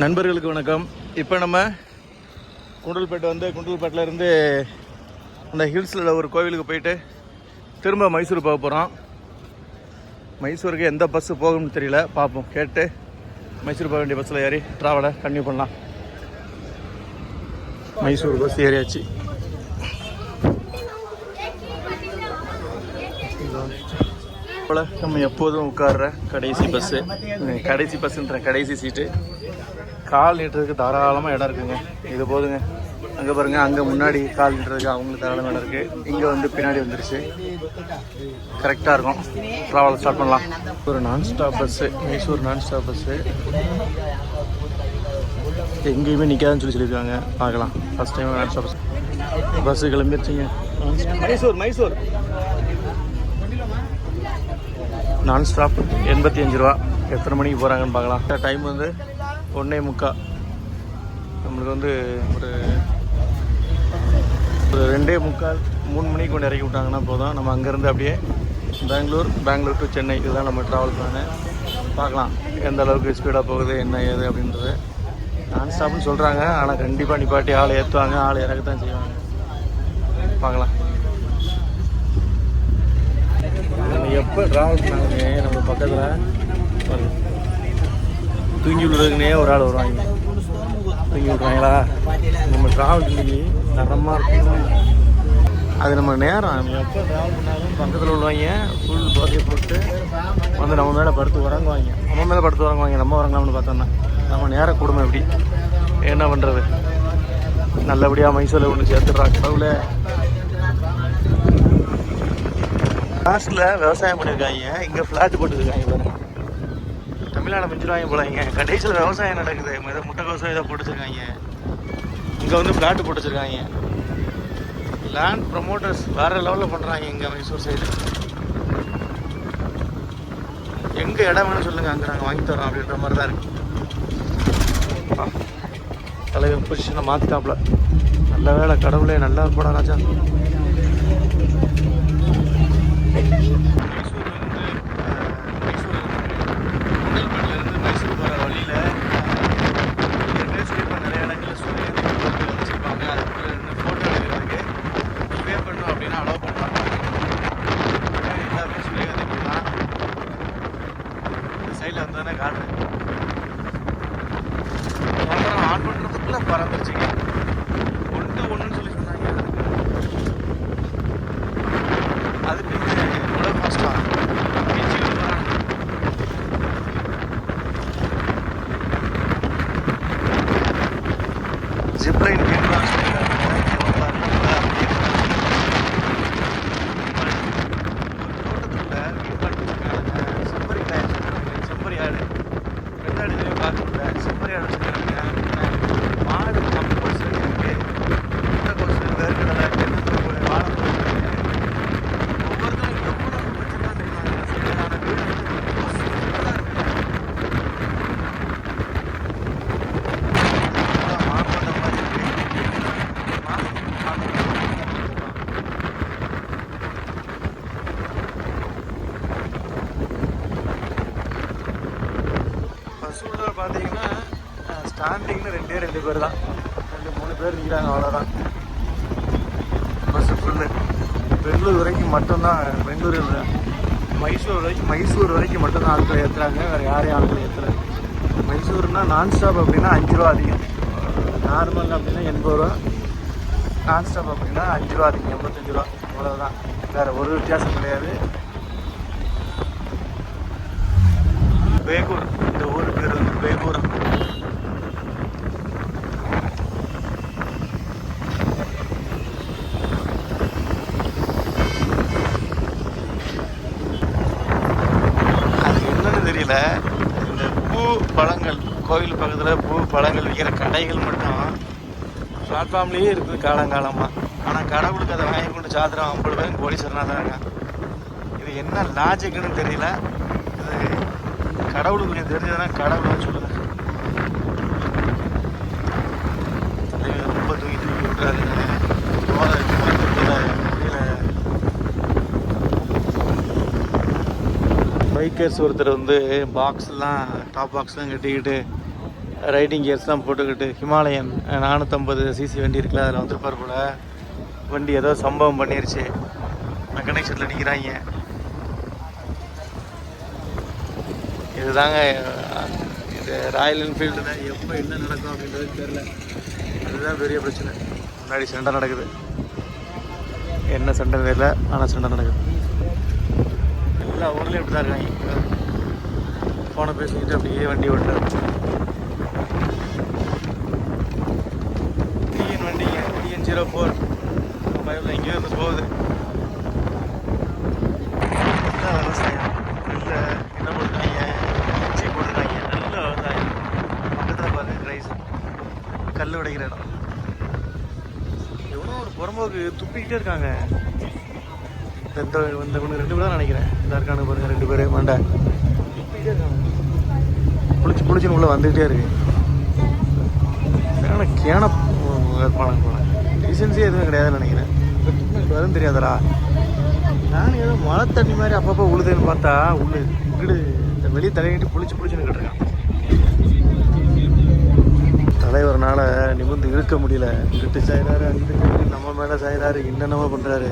நண்பர்களுக்கு வணக்கம். இப்போ நம்ம குண்டல்பேட்டை வந்து குண்டல்பேட்டில் இருந்து அந்த ஹில்ஸில் ஒரு கோவிலுக்கு போயிட்டு திரும்ப மைசூர் போக போகிறோம் மைசூருக்கு எந்த பஸ்ஸு போகும்னு தெரியல. பார்ப்போம். கேட்டு மைசூர் போக வேண்டிய பஸ்ஸில் ஏறி ட்ராவலை கன்டினியூ பண்ணலாம். மைசூர் பஸ் ஏறியாச்சு. போல் நம்ம எப்போதும் உட்கார்ற கடைசி பஸ்ஸு கடைசி பஸ்ஸுன்ற கடைசி சீட்டு கால் நீட்டுறதுக்கு தாராளமாக இடம் இருக்குங்க. இது போதுங்க. அங்கே பாருங்க அங்கே முன்னாடி கால் நீட்டுறதுக்கு அவங்களுக்கு தாராளமாக இடம் இருக்குது இங்கே வந்து பின்னாடி வந்துருச்சு. கரெக்டாக இருக்கும். ட்ராவல் ஸ்டார்ட் பண்ணலாம். ஒரு நான் ஸ்டாப் பஸ்ஸு மைசூர் நான் ஸ்டாப் பஸ்ஸு எங்கேயுமே நிற்காதுன்னு சொல்லி சொல்லியிருக்காங்க. பார்க்கலாம். ஃபஸ்ட் டைம் நான் ஸ்டாப் பஸ் பஸ்ஸு கிளம்பிருச்சிங்க. மைசூர் மைசூர் நான் ஸ்டாப் எண்பத்தி அஞ்சு ரூபா. எத்தனை மணிக்கு போகிறாங்கன்னு பார்க்கலாம். டைம் வந்து ஒன்றே முக்கா. நம்மளுக்கு வந்து ஒரு ஒரு ரெண்டே முக்கால் மூணு மணிக்கு கொண்டு இறக்கி விட்டாங்கன்னா போதும். நம்ம அங்கேருந்து அப்படியே பெங்களூர் பெங்களூர் டு சென்னை. இதுதான் நம்ம ட்ராவல் பிளானு பார்க்கலாம். எந்த அளவுக்கு ஸ்பீடாக போகுது என்ன ஏது அப்படின்றது. நான் ஸ்டாப்னு சொல்கிறாங்க ஆனால் கண்டிப்பாக நிப்பாட்டி ஆளை ஏற்றுவாங்க ஆளை இறக்கத்தான் செய்வாங்க. பார்க்கலாம். நம்ம எப்போ ட்ராவல் பண்ணாங்க நம்ம பக்கத்தில் தூங்கி விடுறதுக்குனே ஒரு ஆள் வருவாங்க. தூங்கி விட்றாங்களா? நம்ம ட்ராவல் இன்னைக்கு தரமாக இருக்கும் அது நம்ம நேரம். எப்போ ட்ராவல் பண்ணாலும் பக்கத்தில் உள்ளவாங்க ஃபுல் போதையை போட்டு வந்து நம்ம மேலே படுத்து உறங்குவாங்க. நம்ம மேலே படுத்து உறங்குவாங்க. நம்ம உறங்கலாம்னு பார்த்தோன்னா நம்ம நேரம் கொடுமை எப்படி என்ன பண்ணுறது நல்லபடியாக மைசூரில் ஒன்று சேர்த்துடுறா கடவுளே. லாஸ்ட்டில் விவசாயம் பண்ணியிருக்காங்க. இங்கே ஃப்ளாட் போட்டுருக்காங்க பாருங்க தமிழ்நாடு மிஞ்சிருவாங்க போல இங்கே. கடைசியில் விவசாயம் நடக்குது. ஏதோ முட்டைக்கோசம் ஏதோ போட்டு வச்சிருக்காங்க இங்கே வந்து பிளாட்டு போட்டு வச்சிருக்காங்க லேண்ட் ப்ரமோட்டர்ஸ் வேறு லெவலில் பண்ணுறாங்க இங்கே மைசூர் சைடு எங்கே இடம் வேணும் சொல்லுங்கள் அங்கே நாங்கள் வாங்கி தரோம் அப்படின்ற மாதிரி தான் இருக்குது ஆ, தலைவர் பொசிஷனை மாற்றிட்டாப்புல நல்ல வேலை கடவுளே நல்லா இருப்படா ராஜா மைசூர் போகிற வழியில் நிறைய இடங்களில் சூரியன் வச்சுருப்பாங்க அதுக்குள்ள இருந்து ஃபோட்டோ எடுக்கிறதுக்கு பே பண்ணோம் அப்படின்னா அலோவ் பண்ணுறாங்க எல்லாமே சூரியகாந்தி தான் இந்த சைடில் வந்து காட்டுறேன். ஆன் பண்ணுறதுக்குள்ளே பறந்துருச்சுங்க. ஒன்று ஒன்று பேர் தான். ரெண்டு மூணு பேர் நிற்கிறாங்க அவ்வளோதான் பஸ்ஸு ஃபுல்லு பெங்களூர் வரைக்கும் மட்டும்தான் பெங்களூர் மைசூர் வரைக்கும் மைசூர் வரைக்கும் மட்டும்தான் ஆட்களை ஏற்றுறாங்க வேறு யாரையும் ஆட்களை ஏற்றல மைசூர்னா நான் ஸ்டாப் அப்படின்னா அஞ்சு ரூபா அதிகம். நார்மல் அப்படின்னா எண்பது ரூபா. நான் ஸ்டாப் அப்படின்னா அஞ்சு ரூபா அதிகம் எண்பத்தஞ்சு ரூபா. அவ்வளோதான் வேறு ஒரு வித்தியாசம் கிடையாது. பேகூர். இந்த ஊர் பேர் வந்து பேகூர் அது என்னன்னு தெரியல இந்த பூ பழங்கள் கோவில் பக்கத்தில் பூ பழங்கள் விற்கிற கடைகள் மட்டும் பிளாட்ஃபார்ம்லேயே இருக்குது காலங்காலமாக ஆனால் கடவுளுக்கு அதை வாங்கி கொண்டு சாத்திரம் ஐம்பது பேரும் கோடீஸ்வரனாக தான் இருக்கான். இது என்ன லாஜிக்குன்னு தெரியல. இது கடவுளுக்கு கொஞ்சம் தெரிஞ்சதுன்னா கடவுள் சொல்லுங்கள் ரொம்ப தூக்கி தூக்கி விட்டுறாருங்க பைக்கர்ஸ் ஒருத்தர் வந்து பாக்ஸ்லாம் டாப் பாக்ஸ்லாம் கட்டிக்கிட்டு ரைடிங் கியர்ஸ்லாம் போட்டுக்கிட்டு ஹிமாலயன் நானூற்றம்பது சிசி வண்டி இருக்குல்ல அதில் வந்துருப்பார் போல. வண்டி ஏதோ சம்பவம் பண்ணிருச்சு. நான் கனெக்ஷனில் நிற்கிறாங்க இதுதாங்க இது ராயல் என்ஃபீல்டில் எப்போ என்ன நடக்கும் அப்படின்றது தெரில அதுதான் பெரிய பிரச்சனை. முன்னாடி சண்டை நடக்குது. என்ன சண்டை தெரியல ஆனால் சண்டை நடக்குது. எல்லா ஊர்லேயும் இப்படி தான் இருக்காங்க. ஃபோனை பேசிக்கிட்டு அப்படியே வண்டி ஓட்டுறாங்க. ஜீரோ ஃபோர் ஃபைவ்ல எங்கேயோ இப்போ போகுது நல்ல விவசாயம் நல்ல என்ன போட்டுருக்காங்க இஞ்சி போட்டுருக்காங்க நல்ல விவசாயம் பக்கத்தில் பாருங்க ரைஸ் கல் உடைக்கிற இடம் எவ்வளோ ஒரு புறம்போக்கு துப்பிக்கிட்டே இருக்காங்க இந்த இந்த ஒன்று ரெண்டு பேர் தான் நினைக்கிறேன் இந்த இருக்கானு பாருங்க ரெண்டு பேர் மண்டை துப்பிக்கிட்டே இருக்காங்க புளிச்சு புளிச்சுன்னு உள்ளே வந்துக்கிட்டே இருக்கு கேன கேன இருப்பானுங்க போல டீசன்ஸே எதுவும் கிடையாதுன்னு நினைக்கிறேன். வரும் தெரியாதடா. நான் ஏதோ மழை தண்ணி மாதிரி அப்பப்போ உழுதுன்னு பார்த்தா உள்ளு இங்கிடு இந்த வெளியே தலையிட்டு புளிச்சு புளிச்சுன்னு கேட்டிருக்கான் தலைவர்னால நிமிர்ந்து இழுக்க முடியல. இங்கிட்டு சாயிறாரு அங்கிட்டு நம்ம மேலே சாயிறாரு என்னென்னமோ பண்ணுறாரு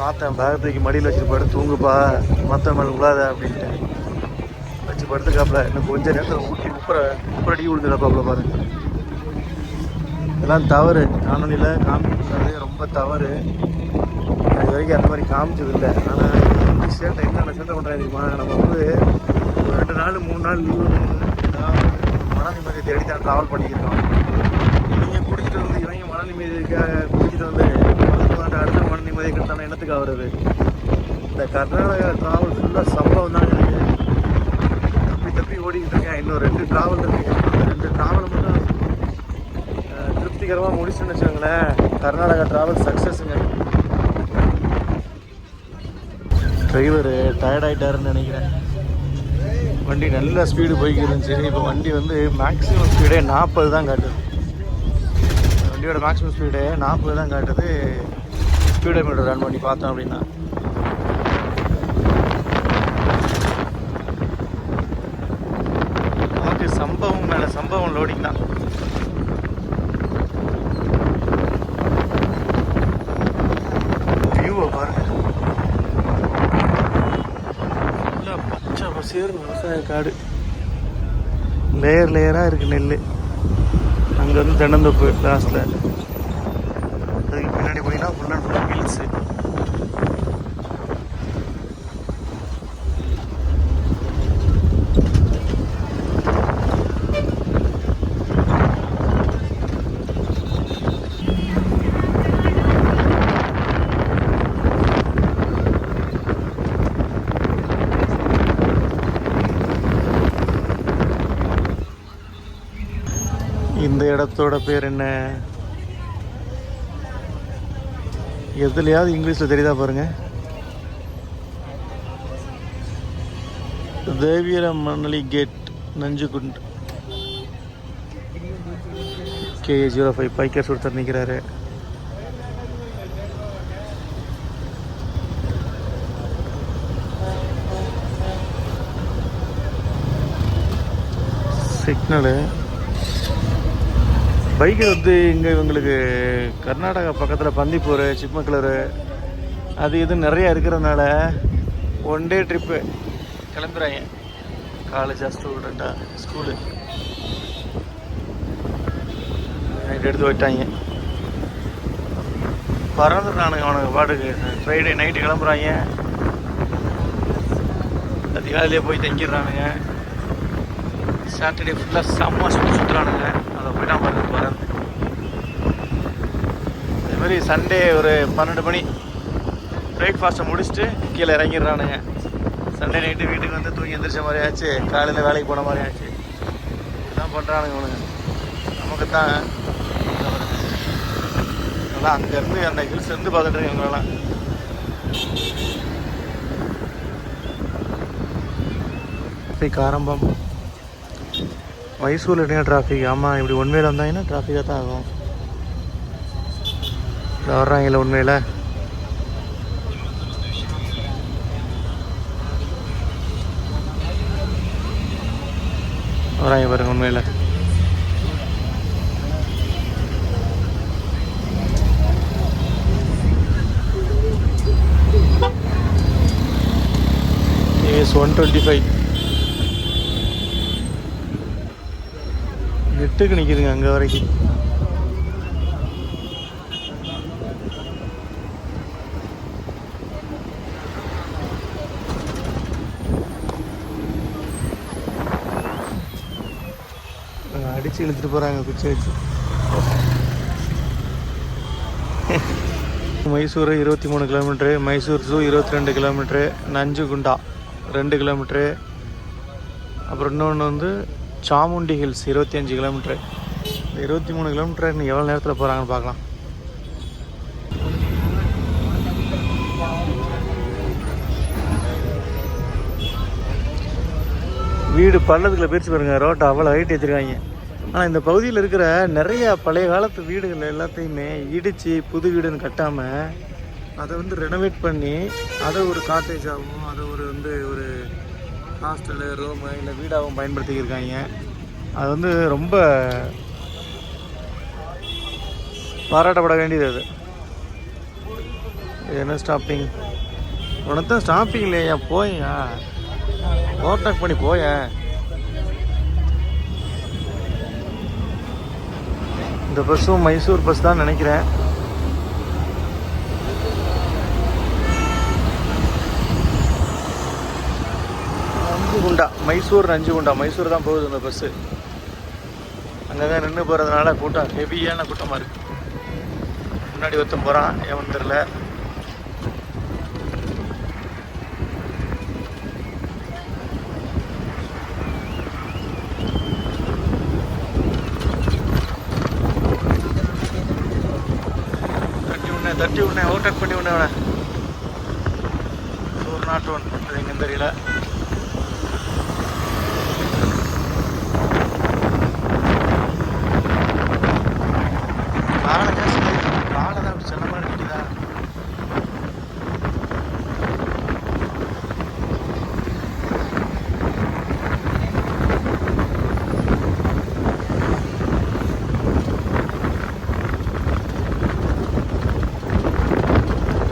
பார்த்தேன் பேக் தூக்கி மடியில் வச்சுட்டு படுத்து தூங்குப்பா மற்ற மேலே விழாத அப்படின்ட்டு வச்சு படுத்துக்காப்புல இன்னும் கொஞ்சம் நேரத்தில் ஊட்டி உப்புற உப்புற அடி விழுந்துடப்பாப்புல பாருங்க. இதெல்லாம் தவறு. காணொலியில் காமிக்கிறது ரொம்ப தவறு. இது வரைக்கும் அந்த மாதிரி காமிச்சது இல்லை ஆனால் இந்த சேட்டை என்னென்ன சேட்டை பண்ணுறாங்க தெரியுமா? நம்ம வந்து ஒரு ரெண்டு நாள் மூணு நாள் லீவு மன நிம்மதியை தேடி தான் ட்ராவல் பண்ணியிருக்கோம் இவங்க குடிச்சிட்டு வந்து இவங்க மன நிம்மதிக்காக குடிச்சிட்டு வந்து அடுத்த மன நிம்மதியை கிடைத்தான என்னத்துக்கு ஆகுறது? இந்த கர்நாடகா ட்ராவல் ஃபுல்லாக சம்பவம் தான் தப்பி தப்பி ஓடிக்கிட்டு இருக்கேன். இன்னும் ரெண்டு ட்ராவல் இருக்குது ரெண்டு ட்ராவல் சீக்கிரமாக முடிச்சுன்னு வச்சுக்கோங்களேன். கர்நாடகா ட்ராவல் சக்ஸஸுங்க டிரைவர் டயர்டாயிட்டாருன்னு நினைக்கிறேன். வண்டி நல்ல ஸ்பீடு போய்க்கு இருந்துச்சு. இப்போ வண்டி வந்து மேக்ஸிமம் ஸ்பீடே நாற்பது தான் காட்டுது. வண்டியோட மேக்ஸிமம் ஸ்பீடு நாற்பது தான் காட்டுது. ஸ்பீடோ மீட்டர் ரன் பண்ணி பார்த்தோம் அப்படின்னா நமக்கு சம்பவம் மேலே சம்பவம் லோடிங் தான் வியூவை பாருங்க நல்லா பச்சை பசேர்னு விவசாய காடு. லேயர் லேயராக இருக்குது நெல் அங்கே வந்து தென்னந்தோப்பு லாஸ்ட்டில் அதுக்கு பின்னாடி போனீங்கன்னா ஃபுல் அண்ட் ஃபுல்லாக ஹில்ஸு இந்த இடத்தோட பேர் என்ன? எதுலையாவது இங்கிலீஷில் தெரியுதா பாருங்க. தேவியரம் Manali gate Nanjangud. K zero five bikers ஒருத்தர் நிற்கிறாரு சிக்னலு பைக்கு வந்து இங்கே இவங்களுக்கு கர்நாடகா பக்கத்தில் பந்திப்பூர் சிக்மக்களூர் அது இது நிறையா இருக்கிறதுனால ஒன் டே ட்ரிப்பு கிளம்புறாங்க. காலேஜாக ஸ்டூடெண்ட்டாக ஸ்கூலு நைட் எடுத்து போயிட்டாங்க. பறந்துடுறானுங்க அவனுங்க பாட்டுக்கு. ஃப்ரைடே நைட்டு கிளம்புறாங்க. அதிகாலையிலே போய் தங்கிடுறானுங்க. சாட்டர்டே ஃபுல்லாக செம்ம சுற்றி சுற்றுறானுங்க அதை போய் நான் பார்த்து வரேன் இதுமாரி சண்டே ஒரு பன்னெண்டு மணி. பிரேக்ஃபாஸ்ட்டை முடிச்சுட்டு கீழே இறங்கிடுறானுங்க. சண்டே நைட்டு வீட்டுக்கு வந்து தூங்கி எந்திரிச்ச மாதிரி ஆச்சு. காலையில் வேலைக்கு போன மாதிரி ஆச்சு. இதுதான் பண்ணுறானுங்க இவனுங்க. நமக்கு தான் நல்லா அங்கேருந்து அந்த ஹில்ஸ் இருந்து பார்த்துட்டு இருக்கேன் இவங்களெல்லாம் ஆரம்பம். மைசூரில் என்ன டிராஃபிக் ஆமாம் இப்படி உண்மையில் வந்தாங்கன்னா டிராஃபிக்காக தான் ஆகும்? இல்லை வர்றாங்க உண்மையில்? வராங்க பாருங்க உண்மையில். இஸ் ஒன் டுவெண்ட்டி ஃபைவ் நெட்டுக்கு நிற்கிதுங்க அங்கே வரைக்கும். அடிச்சு இழுத்துட்டு போகிறாங்க குச்சி வச்சு. மைசூர் இருபத்தி மூணு கிலோமீட்ரு மைசூர் ஜூ இருபத்தி ரெண்டு கிலோமீட்ரு நஞ்சுகுண்டா ரெண்டு கிலோமீட்ரு அப்புறம் இன்னொன்று வந்து சாமுண்டி ஹில்ஸ் இருபத்தி அஞ்சு கிலோமீட்டர் இருபத்தி மூணு கிலோமீட்டர் இன்னும் எவ்வளோ நேரத்தில் போகிறாங்கன்னு பார்க்கலாம். வீடு பள்ளத்துக்குள்ள பிரித்து பாருங்க ரோட்டை அவ்வளோ ஹைட் வச்சுருக்காங்க ஆனால் இந்த பகுதியில் இருக்கிற நிறைய பழைய காலத்து வீடுகள் எல்லாத்தையுமே இடித்து புது வீடுன்னு கட்டாமல் அதை வந்து ரெனோவேட் பண்ணி அதை ஒரு காட்டேஜ் ஆகும் ஹாஸ்டலு ரூமு இல்லை வீடாகவும் பயன்படுத்திக்கிருக்காங்க. அது வந்து ரொம்ப பாராட்டப்பட வேண்டியது அது. என்ன ஸ்டாப்பிங் உனக்கு தான் ஸ்டாப்பிங் இல்லையா? போயா ஓவர்டேக் பண்ணி போயேன் இந்த பஸ்ஸும் மைசூர் பஸ் தான் நினைக்கிறேன். நஞ்சுகுண்டா மைசூர் நஞ்சுகுண்டா. மைசூர் தான் போகுது இந்த பஸ்ஸு அங்கே தான் நின்று போகிறதுனால கூட்டம் ஹெவியான கூட்டமாக இருக்குது முன்னாடி ஒருத்தன் போகிறான் ஏன் தெரில தட்டி விடனே தட்டி விடனே ஓவர்டேக் பண்ணி விடனே அவனை. ஒரு நாட் ஒன் அது தெரியல காலை ஜாஸ்தி காலை தான் அப்படி செல்லமாக நிற்கிதா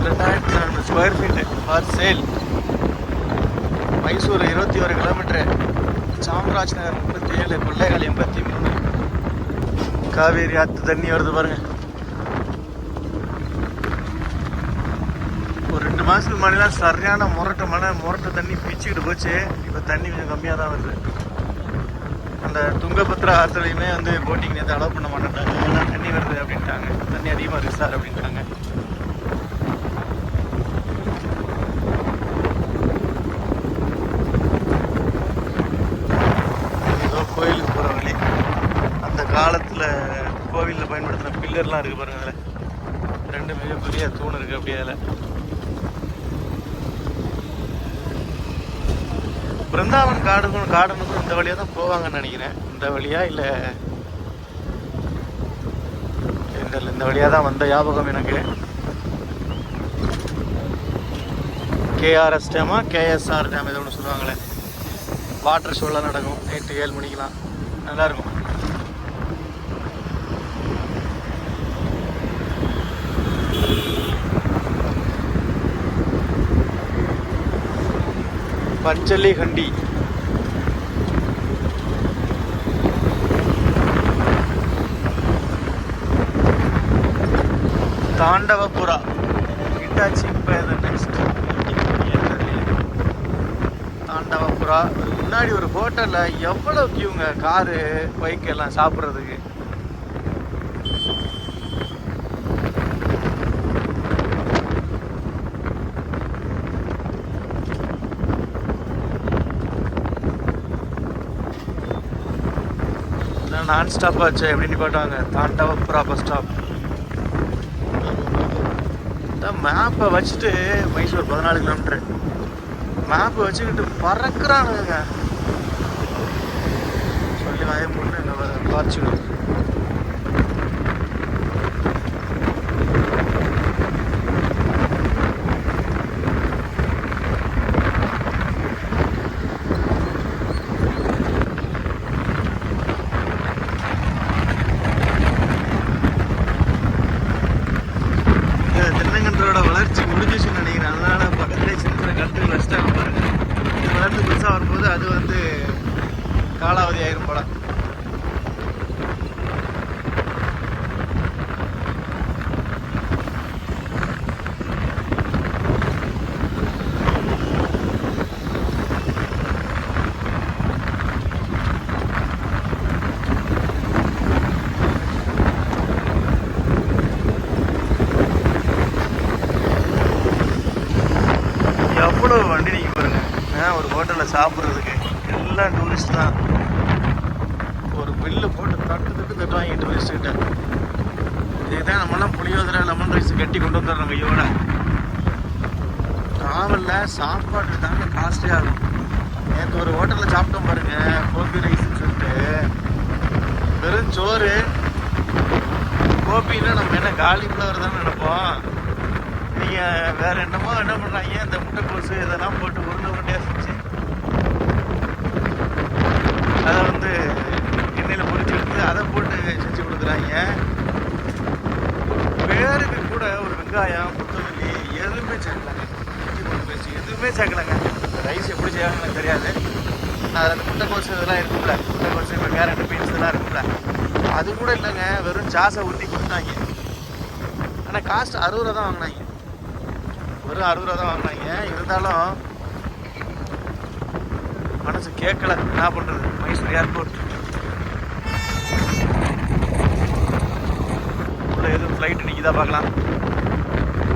ரெண்டாயிரத்தி நானூறு square feet for sale Mysore இருபத்தி ஒரு கிலோமீட்ரு சாம்ராஜ் நகர் முப்பத்தி ஏழு கொள்ளைகள் எண்பத்தி மூணு தண்ணி வருது பாருங்க. ஒரு ரெண்டு மாதத்துக்கு முன்னாடிலாம் சரியான முரட்டு மழை முரட்டு தண்ணி பிச்சுக்கிட்டு போச்சு. இப்போ தண்ணி கொஞ்சம் கம்மியாக தான் வருது. அந்த துங்கபத்ரா ஆற்றுலையுமே வந்து போட்டிங் நேற்று அலோவ் பண்ண மாட்டேன்ட்டாங்க. ஏன்னா தண்ணி வருது அப்படின்ட்டாங்க. தண்ணி அதிகமாக இருக்கு சார் அப்படின்ட்டாங்க. கோவிலில் பயன்படுத்தின பில்லர்லாம் இருக்குது பாருங்கள் அதில். ரெண்டு மிகப்பெரிய தூண் இருக்குது அப்படியே அதில். பிருந்தாவன் காடுக்கும் கார்டனுக்கும் இந்த வழியாக தான் போவாங்கன்னு நினைக்கிறேன். இந்த வழியா இல்லை இந்த இந்த வழியாக தான் வந்த ஞாபகம் எனக்கு. கேஆர்எஸ் டேமா கேஎஸ்ஆர் டேம் ஏதோ ஒன்று சொல்லுவாங்களே. வாட்டர் ஷோலாம் நடக்கும். நைட்டு ஏழு மணிக்கெலாம் நல்லாயிருக்கும் பஞ்சலி ஹண்டி. தாண்டவபுரா. ஹிட்டாச்சி இப்போ நெக்ஸ்ட் தாண்டவபுரா. முன்னாடி ஒரு ஹோட்டலில் எவ்வளோ கியூங்க காரு பைக் எல்லாம் சாப்பிட்றதுக்கு. நான் ஸ்டாப் ஆச்சு. எப்படின்னு போட்டாங்க தாண்டவபுரா ப்ராப்பர் ஸ்டாப் மேப்பை வச்சுட்டு மைசூர் பதினாலு கிலோமீட்ரு மேப்பை வச்சுக்கிட்டு பறக்கிறானுங்க. சொல்லி வாய போட்டு பார்த்துக்கணும் இந்த தென்னங்கன்றோட வளர்ச்சி முடிஞ்சிச்சுன்னு நினைக்கிறேன் அதனால பக்கத்துலேயே சின்ன சின்ன கட்டுகள் வச்சுட்டாங்க பாருங்க இது வளர்ந்து ஆஃபீஸ் தான் ஒரு பில்லு போட்டு தட்டு தட்டு தட்டுவாங்க டூரிஸ்ட்டுக்கிட்ட இதுதான் நம்மளாம் புளியோதரை லெமன் ரைஸ் கட்டி கொண்டு வந்துடுறோம் ஐயோட ட்ராவலில் சாப்பாடு தாங்க காஸ்ட்லியாக இருக்கும். நேற்று ஒரு ஹோட்டலில் சாப்பிட்டோம் பாருங்கள் கோபி ரைஸ்னு சொல்லிட்டு. வெறும் சோறு கோபின்னா நம்ம என்ன காலிஃப்ளவர் தானே நினைப்போம்? நீங்கள் வேறு என்னமோ என்ன பண்ணுறாங்க இந்த முட்டைக்கோசு இதெல்லாம் போட்டு உருண்டை உருண்டையாக செஞ்சு அதை வந்து எண்ணெயில் பொரிச்சு எடுத்து அதை போட்டு செஞ்சு கொடுக்குறாங்க பேருக்கு கூட ஒரு வெங்காயம் கொத்தமல்லி எதுவுமே சேர்க்கலாங்க இஞ்சி எதுவுமே சேர்க்கலாங்க. ரைஸ் எப்படி செய்யறாங்கன்னு எனக்கு தெரியாது. அதில் அந்த முட்டைக்கோசு இதெல்லாம் இருக்கும்ல. முட்டைக்கோசு இப்போ கேரட் பீன்ஸ் இதெல்லாம் இருக்கும்ல. அது கூட இல்லைங்க. வெறும் சாஸை ஊற்றி கொடுத்தாங்க. ஆனால் காஸ்ட் அறுபது ரூபா தான் வாங்கினாங்க. வெறும் அறுபது ரூபா தான் வாங்கினாங்க. இருந்தாலும் மனசு கேட்கல. என்ன பண்ணுறது மைசூர் ஏர்போர்ட். உள்ள எதுவும் ஃப்ளைட் நிற்கிதா பார்க்கலாம். Thank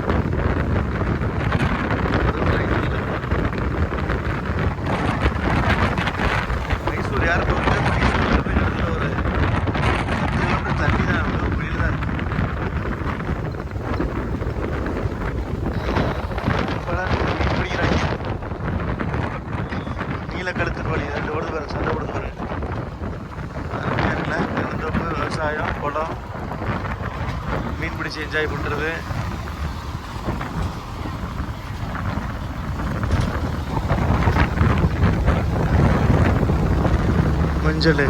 மஞ்சள்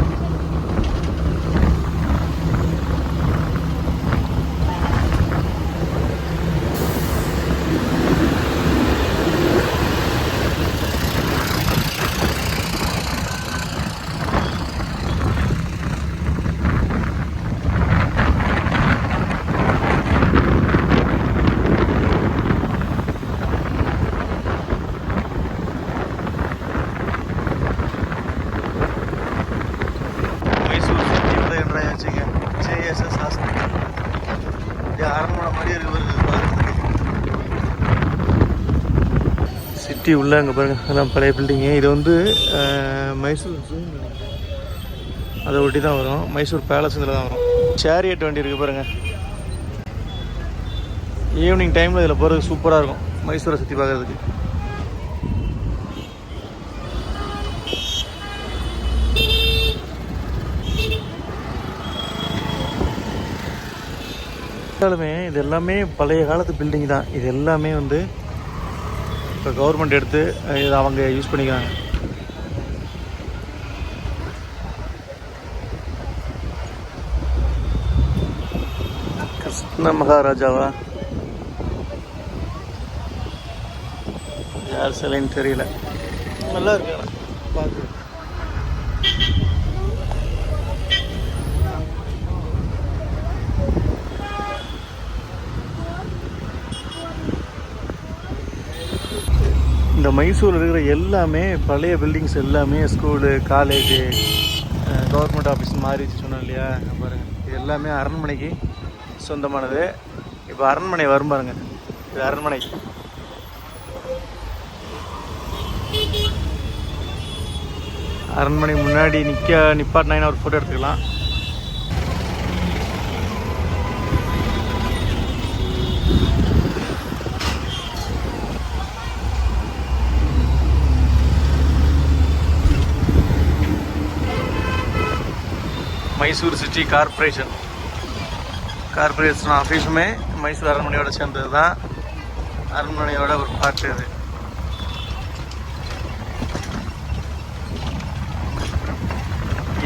மைசூர் சிட்டி உள்ள என்றாச்சுங்க ஜேஎஸ்எஸ் ஹாஸ்பிட்டல் இது அரண்மனை மாதிரி இருக்கு வருது பார்க்கறதுக்கு சுற்றி உள்ள அங்கே பாருங்க அதெல்லாம் பழைய பில்டிங்கு இது வந்து மைசூர் அதை ஒட்டி தான் வரும். மைசூர் பேலஸ் இதில் தான் வரும். சேரியட் வண்டி இருக்குது பாருங்க. ஈவினிங் டைமில் இதில் போகிறது சூப்பராக இருக்கும். மைசூரை சுற்றி பார்க்குறதுக்கு இருந்தாலுமே இது எல்லாமே பழைய காலத்து பில்டிங் தான். இது எல்லாமே வந்து இப்போ கவர்மெண்ட் எடுத்து இதை அவங்க யூஸ் பண்ணிக்கிறாங்க. கிருஷ்ண மகாராஜாவா? யார் சிலைன்னு தெரியல. நல்லா இருக்கு ஆனா, இந்த மைசூரில் இருக்கிற எல்லாமே பழைய பில்டிங்ஸ் எல்லாமே ஸ்கூலு காலேஜு கவர்மெண்ட் ஆஃபீஸ் மாறிடுச்சு சொன்னோம் இல்லையா? பாருங்கள் இது எல்லாமே அரண்மனைக்கு சொந்தமானது. இப்போ அரண்மனை வரும் பாருங்க. இது அரண்மனை. அரண்மனை முன்னாடி நிற்க நிப்பாட்டினா ஒரு ஃபோட்டோ எடுத்துக்கலாம். மைசூர் சிட்டி கார்ப்பரேஷன் கார்ப்பரேஷன் ஆஃபீஸுமே மைசூர் அரண்மனையோடு சேர்ந்தது தான் அரண்மனையோட ஒரு பார்ட் இது.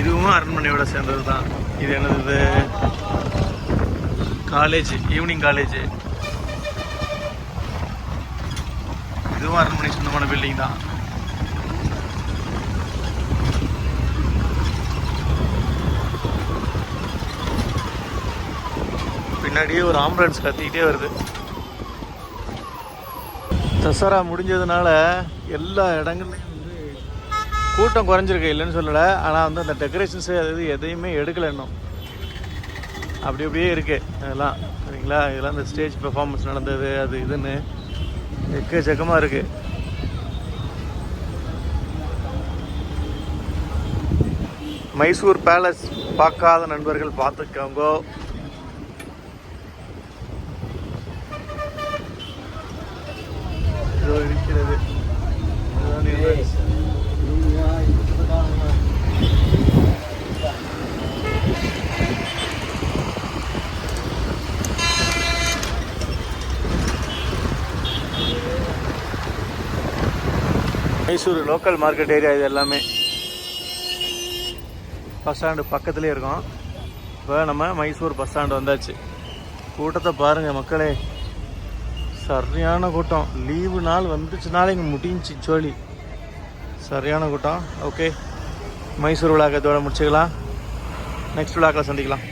இதுவும் அரண்மனையோட சேர்ந்தது தான் இது என்னது? காலேஜ் ஈவினிங் காலேஜ் இதுவும் அரண்மனை சொந்தமான பில்டிங் தான். பின்னாடியே ஒரு ஆம்புலன்ஸ் கத்திக்கிட்டே வருது. தசரா முடிஞ்சதுனால எல்லா இடங்கள்லையும் வந்து கூட்டம் குறைஞ்சிருக்கு இல்லைன்னு சொல்லலை. ஆனால் வந்து அந்த டெக்கரேஷன்ஸு அது எதையுமே எடுக்கலை இன்னும். அப்படி அப்படியே இருக்குது அதெல்லாம் சரிங்களா? இதெல்லாம் இந்த ஸ்டேஜ் பெர்ஃபார்மன்ஸ் நடந்தது அது இதுன்னு எக்கச்சக்கமாக இருக்குது மைசூர் பேலஸ் பார்க்காத நண்பர்கள் பார்த்துக்கோங்க இதோ இருக்கிறது மைசூர் லோக்கல் மார்க்கெட் ஏரியா இது எல்லாமே. பஸ் ஸ்டாண்டு பக்கத்துலேயே இருக்கோம். இப்போ நம்ம மைசூர் பஸ் ஸ்டாண்டு வந்தாச்சு. கூட்டத்தை பாருங்கள் மக்களே. சரியான கூட்டம். லீவு நாள் வந்துச்சுனாலே இங்கே முடிஞ்சு ஜோலி. சரியான கூட்டம். ஓகே மைசூர் விழாக்கத்தோட முடிச்சுக்கலாம். நெக்ஸ்ட் விழாக்கில் சந்திக்கலாம்.